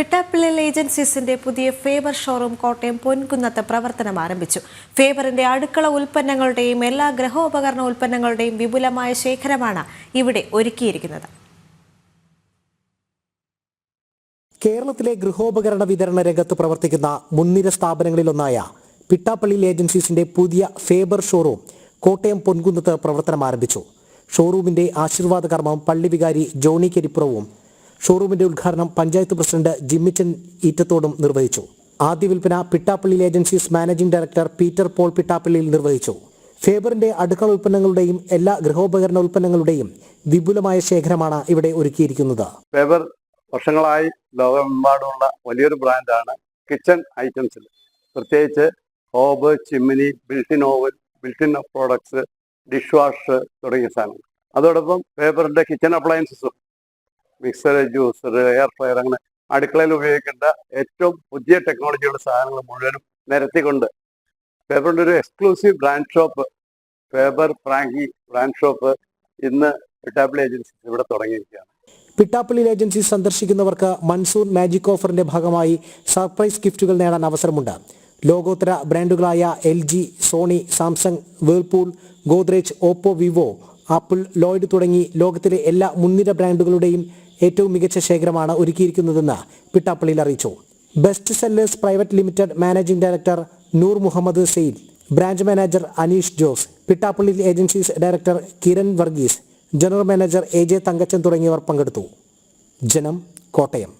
പിട്ടാപ്പിള്ളൽ ഏജൻസീസിന്റെ പുതിയ Faber showroom Kottayam പൊൻകുന്നത്ത് പ്രവർത്തനം ആരംഭിച്ചു. ഫേബറിന്റെ അടുക്കള ഉൽപ്പന്നങ്ങളുടെയും എല്ലാ ഗ്രഹോപകരണ ഉൽപ്പന്നങ്ങളുടെയും വിപുലമായ ശേഖരമാണ് ഇവിടെ ഒരുക്കിയിരിക്കുന്നത്. കേരളത്തിലെ ഗൃഹോപകരണ വിതരണ രംഗത്ത് പ്രവർത്തിക്കുന്ന മുൻനിര സ്ഥാപനങ്ങളിലൊന്നായ പിട്ടാപ്പള്ളി ഏജൻസീസിന്റെ പുതിയ ഫേബർ ഷോറൂം കോട്ടയം പൊൻകുന്നത്ത് പ്രവർത്തനം ആരംഭിച്ചു. ഷോറൂമിന്റെ ആശീർവാദ കർമ്മം പള്ളി വികാരി ജോണി കരിപ്പുറവും ഷോറൂമിന്റെ ഉദ്ഘാടനം പഞ്ചായത്ത് പ്രസിഡന്റ് ജിമ്മിച്ചൻ ഈറ്റത്തോടും നിർവഹിച്ചു. ആദ്യ വിൽപ്പന Pittappally agencies managing director Peter Paul പിട്ടാപ്പള്ളിയിൽ നിർവഹിച്ചു. ഫേബറിന്റെ അടുക്കള ഉൽപ്പന്നങ്ങളുടെയും എല്ലാ ഗൃഹോപകരണ ഉൽപ്പന്നങ്ങളുടെയും വിപുലമായ ശേഖരമാണ് ഇവിടെ ഒരുക്കിയിരിക്കുന്നത്. ഫേബർ വർഷങ്ങളായി ലോകമെമ്പാടുമുള്ള വലിയൊരു ബ്രാൻഡാണ് കിച്ചൺ ഐറ്റംസിൽ. പ്രത്യേകിച്ച് hob chimney built in oven built in products dish wash തുടങ്ങിയ സാധനങ്ങൾ. അതോടൊപ്പം ഫേബറിന്റെ കിച്ചൺ അപ്ലയൻസസും മിക്സർ ജ്യൂസർ എയർ ഫ്രയർ അങ്ങനെ അടുക്കളയിൽ ഉപയോഗിക്കേണ്ട ഏറ്റവും പുതിയ ടെക്നോളജിയുള്ള സാധനങ്ങൾ മുഴുവനും നിരത്തിക്കൊണ്ട് ഫേബറിന്റെ ഒരു exclusive brand shop Faber Franke brand shop ഇന്ന് പിട്ടാപ്പിളി ഏജൻസി ഇവിടെ തുടങ്ങിയിരിക്കുകയാണ്. പിട്ടാപ്പള്ളി ഏജൻസി സന്ദർശിക്കുന്നവർക്ക് മൺസൂൺ മാജിക് ഓഫറിന്റെ ഭാഗമായി സർപ്രൈസ് ഗിഫ്റ്റുകൾ നേടാൻ അവസരമുണ്ട്. ലോകോത്തര ബ്രാൻഡുകളായ L G Sony Samsung Whirlpool Godrej Oppo Vivo Apple Lloyd തുടങ്ങി ലോകത്തിലെ എല്ലാ മുൻനിര ബ്രാൻഡുകളുടെയും ഏറ്റവും മികച്ച ശേഖരമാണ് ഒരുക്കിയിരിക്കുന്നതെന്ന് പിട്ടാപ്പള്ളിയിൽ അറിയിച്ചു. Best sellers private limited managing director Noor Muhammad Sayed branch manager Aneesh Jose Pittappally agencies director Kiran Varghese general manager A J Thankachan തുടങ്ങിയവർ പങ്കെടുത്തു. ജനം കോട്ടയം.